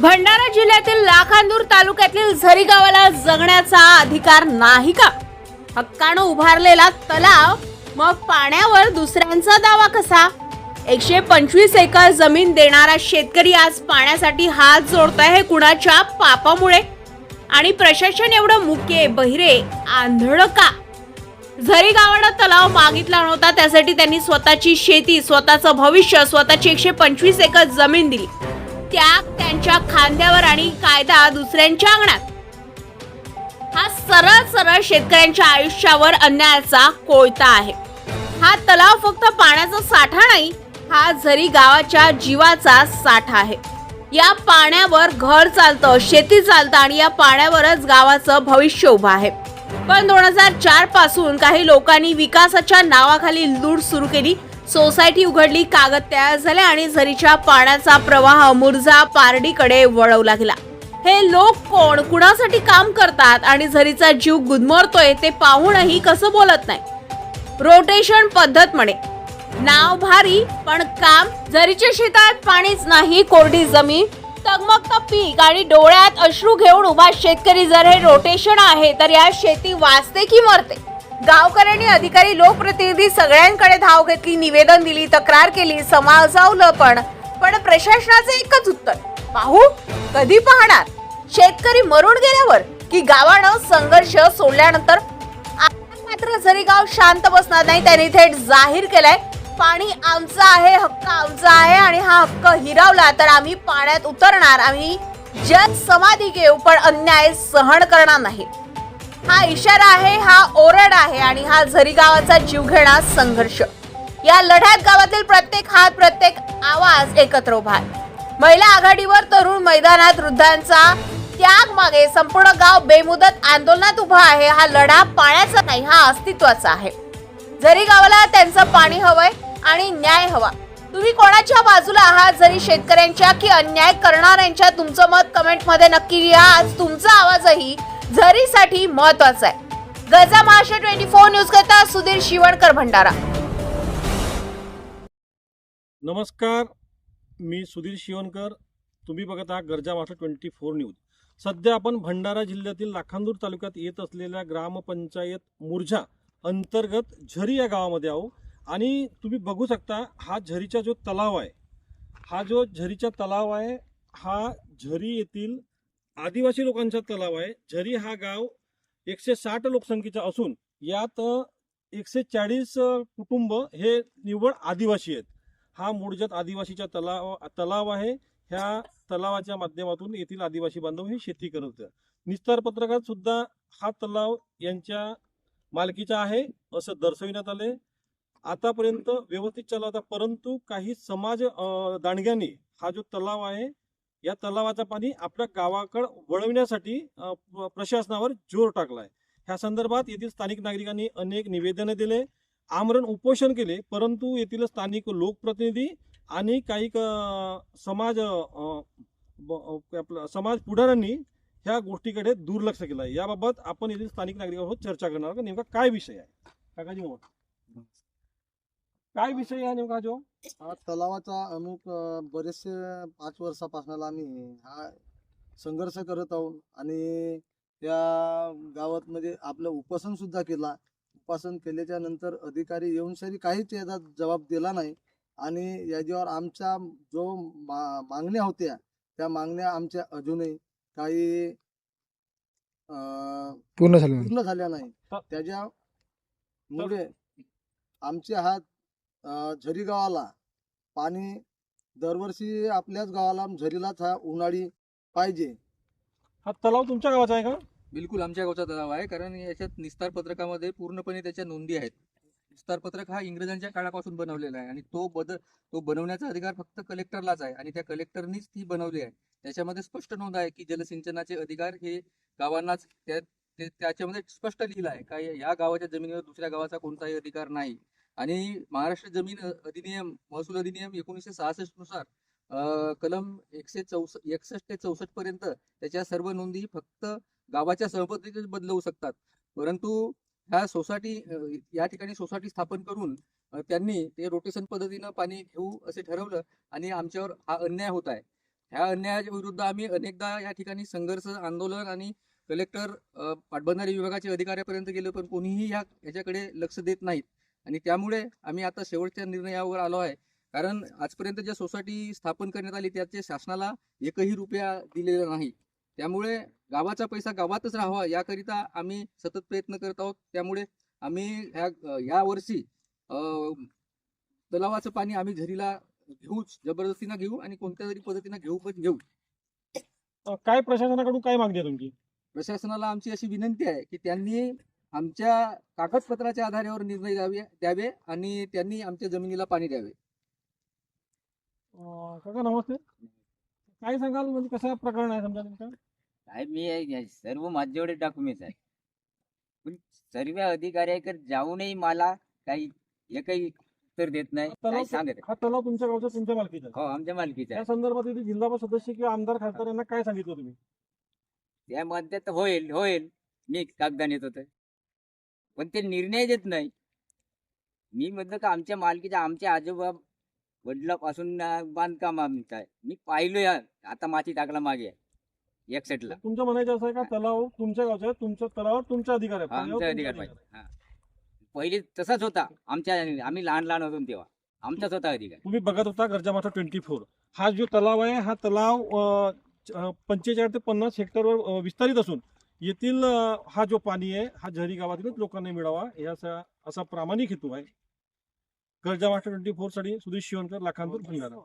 भंडारा जिल्ह्यातील लाखांदूर तालुक्यातील झरी गावाला जगण्याचा अधिकार नाही का? हक्कानं उभारलेला तलाव मग पाण्यावर दुसऱ्यांचा दावा कसा? एकशे पंचवीस एकर जमीन देणारा शेतकरी आज पाण्यासाठी हात जोडतोय हे कुणाच्या पापामुळे? आणि प्रशासन एवढं मुके बहिरे आंधळ का? झरी गावानं तलाव मागितला नव्हता त्यासाठी त्यांनी स्वतःची शेती स्वतःचं भविष्य स्वतःची एकशे पंचवीस एकर जमीन दिली. त्याग त्यांच्या खांद्यावर आणि कायदा दुसऱ्यांच्या अंगणात. हा सरळ सरळ शेतकऱ्यांच्या आयुष्यावर अन्यायाचा कोयता आहे. हा तलाव फक्त पाण्याचा साठा नाही हा झरी गावाच्या जीवाचा साठा आहे. या पाण्यावर घर चालतं शेती चालतं आणि या पाण्यावरच गावाचं भविष्य उभं आहे. पण दोन हजार चारपासून काही लोकांनी विकासाच्या नावाखाली लूट सुरू केली सोसायटी उघडली कागद तयार झाले आणि झरीच्या पाण्याचा प्रवाह मुर्झा पारडीकडे वळवला गेला. हे लोक कोण? कुणासाठी काम करतात? आणि झरीचा जीव गुदमरतोय ते पाहूनही कसं बोलत नाही? रोटेशन पद्धत म्हणे. नाव भारी पण काम? झरीच्या शेतात पाणीच नाही कोरडी जमीन. तगमगतं पीक आणि डोळ्यात अश्रू घेऊन उभा शेतकरी जर हे रोटेशन आहे तर या शेती वाचते की मरते? गावकऱ्यांनी अधिकारी लोकप्रतिनिधी सगळ्यांकडे धाव घेतली निवेदन दिली तक्रार केली समाजावलं पण. पण प्रशासनाचं एकच उत्तर पाहू कधी पाहणार? शेतकरी मरून गेल्यावर की गावानं संघर्ष सोडल्यानंतर मात्र जरी गाव शांत बसणार नाही. त्यांनी थेट जाहीर केलाय पाणी आमचं आहे हक्क आमचा आहे आणि हा हक्क हिरावला तर आम्ही पाण्यात उतरणार. आम्ही जग समाधी घेऊ पण अन्याय सहन करणार नाही. हा इशारा आहे हा ओरड आहे आणि हा झरी गावाचा जीवघेणा संघर्ष. या लढ्यात गावातील प्रत्येक हात प्रत्येक आवाज एकत्र उभा आहे. महिला आघाडीवर तरुण मैदानात वृद्धांचा त्याग मागे संपूर्ण गाव बेमुदत आंदोलनात उभा आहे. हा लढा पाण्याचा नाही हा अस्तित्वाचा आहे. जरी गावाला त्यांचं पाणी हवंय आणि न्याय हवा. तुम्ही कोणाच्या बाजूला आहात जरी शेतकऱ्यांच्या की अन्याय करणाऱ्यांच्या तुमचं मत कमेंटमध्ये नक्की लिहा. आज तुमचा आवाजही झरीसाठी महत्वाचं आहे. गजा महाराष्ट्र ट्वेंटी फोर न्यूज करता सुधीर शिवणकर भंडारा. नमस्कार मी सुधीर शिवणकर. तुम्ही बघत आहात गरजा मास्टर ट्वेंटी फोर न्यूज. सध्या आपण भंडारा जिल्ह्यातील लाखांदूर तालुक्यात येत असलेल्या ग्रामपंचायत मुर्झा अंतर्गत झरी या गावामध्ये आहो. आणि तुम्ही बघू शकता हा झरीचा जो तलाव आहे हा जो झरीचा तलाव आहे हा झरी येथील आदिवासी लोकांचा तलाव आहे. झरी हा गाव एकशे साठ लोकसंख्येचा असून यात एकशे चाळीस कुटुंब हे निव्वळ आदिवासी आहेत. हा मूळजात आदिवासीचा तलाव तलाव आहे. ह्या तलावाच्या माध्यमातून येथील आदिवासी बांधव हे शेती करत होते. निस्तार पत्रकात सुद्धा हा तलाव यांच्या मालकीचा आहे असं दर्शविण्यात आले आतापर्यंत व्यवस्थित चालला होता परंतु काही समाज दांडग्यांनी हा जो तलाव आहे या तलावाचा पाणी आपल्या गावाकडे वळविण्यासाठी प्रशासनावर जोर टाकलाय. ह्या संदर्भात येथील स्थानिक नागरिकांनी अनेक निवेदने दिले आमरण उपोषण केले परंतु येथील स्थानिक लोकप्रतिनिधी आणि काही समाज आपलं समाज पुढाऱ्यांनी ह्या गोष्टीकडे दुर्लक्ष केलं आहे याबाबत आपण येथील स्थानिक नागरिकांसोबत चर्चा करणार नेमका काय विषय आहे? काकाजी मोहोळ. काय विषय आहे नेमका जो? हा तलावाचा अमुक अं, बरेचसे पाच वर्षापासून आम्ही हा संघर्ष करत आहोत आणि त्या गावात म्हणजे आपलं उपोषण सुद्धा केला. उपोषण केल्याच्यानंतर अधिकारी येऊन सरी काहीच याचा जबाब दिला नाही. आणि याच्यावर आमच्या जो मा मागण्या होत्या त्या मागण्या आमच्या अजूनही काही अं, पूर्ण झालं नाही. पूर्ण झाल्या नाही तर- त्याच्यामुळे आमचे हात अं, झरी गावाला. पाणी दरवर्षी आपल्याच गावाला झरीलाच हा उन्हाळी पाहिजे. हा तलाव तुमच्या गावाचा आहे का? बिलकुल आमच्या गावचा तलाव आहे कारण याच्यात निस्तार पत्रकामध्ये पूर्णपणे त्याच्या नोंदी आहेत. निस्तार पत्रक हा इंग्रजांच्या काळापासून बनवलेला आहे आणि तो बद तो बनवण्याचा अधिकार फक्त कलेक्टरलाच आहे आणि त्या कलेक्टरनीच ती बनवली आहे. त्याच्यामध्ये स्पष्ट नोंद आहे की जलसिंचनाचे अधिकार हे गावांनाच त्याच्यामध्ये स्पष्ट लिहिलं आहे. का या गावाच्या जमिनीवर दुसऱ्या गावाचा कोणताही अधिकार नाही. आणि महाराष्ट्र जमीन अधिनियम महसूल अधिनियम एकोणीसशे सहासष्टनुसार कलम एकशे चौस एकसष्ट ते चौसष्ट पर्यंत त्याच्या सर्व नोंदी फक्त गावाच्या सहपतीतच बदलवू शकतात. परंतु ह्या सोसायटी या ठिकाणी सोसायटी स्थापन करून त्यांनी ते रोटेशन पद्धतीनं पाणी घेऊ असे ठरवलं आणि आमच्यावर हा अन्याय होत आहे. ह्या अन्यायाच्या विरुद्ध आम्ही अनेकदा या ठिकाणी संघर्ष आंदोलन आणि कलेक्टर पाटबंधारे विभागाच्या अधिकाऱ्यापर्यंत गेलो पण कोणीही या याच्याकडे लक्ष देत नाहीत. आणि त्यामुळे आम्ही आता शेवटच्या निर्णयावर आलो आहे. कारण आजपर्यंत ज्या सोसायटी स्थापन करण्यात आली त्याचे शासनाला एकही रुपया दिलेला नाही. त्यामुळे गावाचा पैसा गावातच राहावा याकरिता आम्ही सतत प्रयत्न करत आहोत. त्यामुळे आम्ही ह्या या वर्षी अ, तलावाचं पाणी आम्ही झरीला घेऊच जबरदस्तीनं घेऊ आणि कोणत्या तरी पद्धतीनं घेऊ पण घेऊ. काय प्रशासनाकडून काय मागणी आहे तुमची? प्रशासनाला आमची अशी विनंती आहे की त्यांनी आमच्या कागदपत्राच्या आधारावर निर्णय द्यावे द्यावे आणि त्यांनी आमच्या जमिनीला पाणी द्यावे. अ, काका नमस्ते. काय सांगाल? म्हणजे कसं प्रकरण आहे समजा काय मी हे- सर्व माझ्याकडे डॉक्युमेंट्स आहेत पण सर्व अधिकाऱ्याकडे जाऊनही मला काही एकही उत्तर देत नाही. काही तलाव सांगत नाही. हा तलाव तुमच्या गावचा तुमच्या मालकीचा. आहे. हो आमच्या मालकीचा या आहे. संदर्भात इथे जिल्हा सदस्य किंवा आमदार खासदार यांना काय सांगितलं तुम्ही? त्यामध्ये तर होईल होईल. मी कागदान येत होतं. पण ते निर्णय देत नाही. मी म्हटलं का आमच्या मालकीच्या आमच्या आजोबा वडिलापासून बांधकाम आमचं आहे मी पाहिलोय आता माती टाकला मागे एक सेटला तुमचं म्हणायचं असं आहे का तलाव तुमच्या गावचा आहे तुमच्या तलावावर तुमचा अधिकार आहे आमचा अधिकार पाहिजे. हा. पहिले तसाच होता आमच्या आम्ही लहान लहान होतो तेव्हा. आमचाच होता अधिकार. तुम्ही बघत होता गरजा माथा ट्वेंटी फोर हा जो तलाव आहे हा तलाव पंचेचाळीस ते पन्नास हेक्टरवर अ, विस्तारित असून येथील हा जो पाणी आहे हा झरी गावातीलच लोकांना मिळावा याचा असा प्रामाणिक हेतू आहे. गरजा मास्टर ट्वेंटी फोरसाठी सुधीर शिवणकर लाखांतून भंडारा